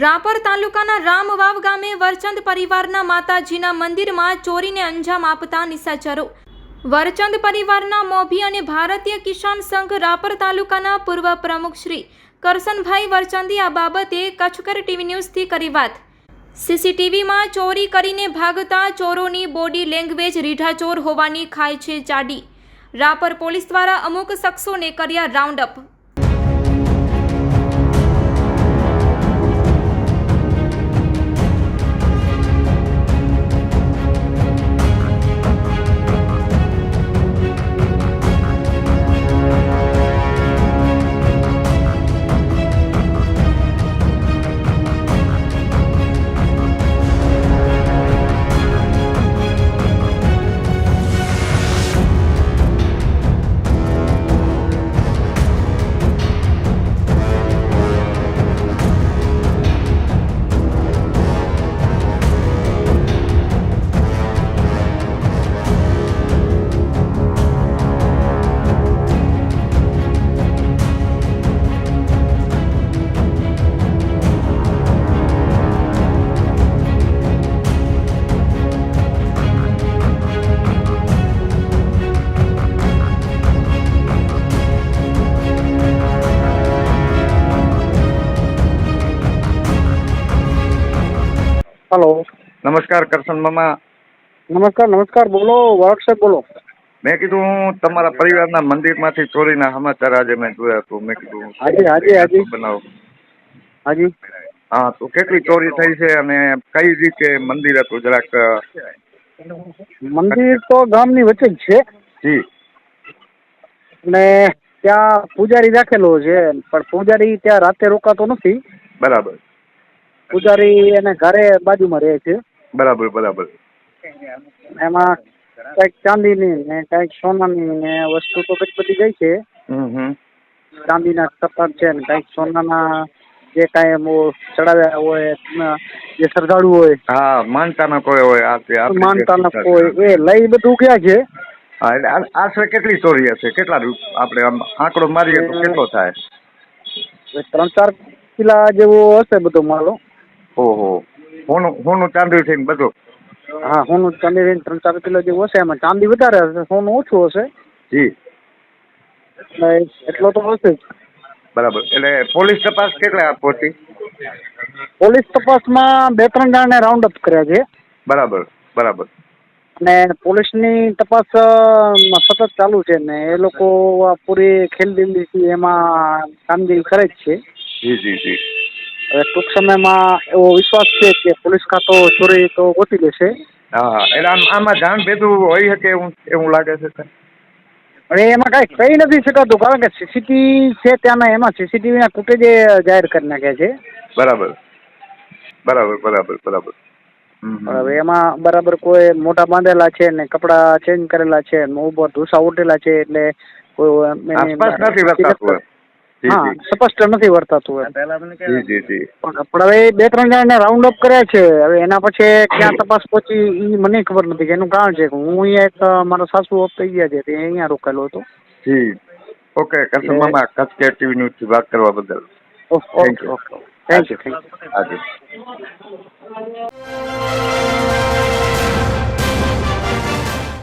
રાપર તાલુકાના રામવાવ ગામે વરચંદ પરિવારના માતાજીના મંદિરમાં ચોરીને અંજામ આપતા નિશાચરો. વરચંદ પરિવારના મોભી અને ભારતીય કિસાન સંઘ રાપર તાલુકાના પૂર્વ પ્રમુખ શ્રી કરસનભાઈ વરચંદી આ બાબતે કચ્છકર ટીવી ન્યૂઝથી કરી વાત. સીસીટીવીમાં ચોરી કરીને ભાગતા ચોરોની બોડી લેંગ્વેજ રીઢા ચોર હોવાની ખાય છે ચાડી. રાપર પોલીસ દ્વારા અમુક શખ્સોને કર્યા રાઉન્ડ અપ. હલો. નમસ્કાર કરશન મામા. નમસ્કાર નમસ્કાર. બોલો વર્કશોપ બોલો. મેં કીધું હું તમારા પરિવારના મંદિરમાંથી ચોરીના સમાચાર આજે મેં જોયા તો મેં કીધું હાજી હાજી હાજી. બનાવો. હાજી. હા તો કેટલી ચોરી થઈ છે અને કઈ રીતે મંદિર હતું જરાક મંદિર તો ગામની વચ્ચે જ છે. જી. અને ત્યાં પૂજારી રાખેલો છે પણ પૂજારી ત્યાં રાતે રોકાતો નથી. બરાબર. પૂજારી એને ઘરે બાજુમાં રહે છે. બરાબર બરાબર. એમાં કંઈક ચાંદીની ને કંઈક સોનાની ને વસ્તુ તો કંઈક બધી ગઈ છે. ચાંદીના ટપાક છે ને કંઈક સોનાના જે કાંઈ ચડાવ્યા હોય જે શ્રદ્ધાળુ હોય. હા માનતાના કોઈ હોય આ માનતાના કોઈ. એ લઈ બધું ગયા છે. હા એટલે આશરે કેટલી ચોરી હશે? કેટલા રૂપ આપણે આમ આંકડો મારીએ તો કેટલો થાય? ત્રણ ચાર કિલા જેવો હશે બધો માલો. ઓહો. હોનું હોનું ચાંદી થઈને બધું? હા સોનું ચાંદી રહીને ત્રણ ચાર કિલો જેવું હશે એમાં. ચાંદી વધારે હશે સોનું ઓછું હશે. જી. એટલે એટલો તો હશે જ. બરાબર. એટલે પોલીસ તપાસ કેટલા પહોંચી? પોલીસ તપાસમાં બે ત્રણ જણાને રાઉન્ડ અપ કર્યા છે. બરાબર બરાબર. અને પોલીસની તપાસ સતત ચાલુ છે ને એ લોકો પૂરી ખેલદિલીથી એમાં કામગીરી કરે જ છે. જી જી જી. હવે ટૂંક સમયમાં એવો વિશ્વાસ છે કે પોલીસ ખાતો ચોરી તો ગોતી લેશે. હા એટલે આમ આમાં જાણ ભેદું હોય શકે એવું એવું લાગે છે સર એમાં કાંઈ કહી નથી શકાતું કારણ કે સીસીટીવી છે ત્યાંના એમાં સીસીટીવીના ફૂટેજ જાહેર કરી નાખ્યા છે. બરાબર. બરાબર બરાબર બરાબર. હવે એમાં બરાબર કોઈ મોટા બાંધેલા છે ને કપડા ચેન્જ કરેલા છે ને ઉપર ધૂસા ઉઠેલા છે એટલે કોઈ આસપાસ નથી હા સ્પષ્ટ નથી વર્તાતું એમ. જી પણ હવે બે ત્રણ જણાને રાઉન્ડ અપ કર્યા છે. હવે એના પછી ક્યાં તપાસ પહોંચી એ મને ખબર નથી કે એનું કારણ છે કે હું અહીંયા એક મારો સાસુ ઓફ થઈ ગયા છે તે અહીંયા રોકાયેલો હતો. જી. ઓકે કરશન મામા કચ્છ કે ટીવી ન્યૂઝથી વાત કરવા બદલ. Okay okay thank you thank you હાજી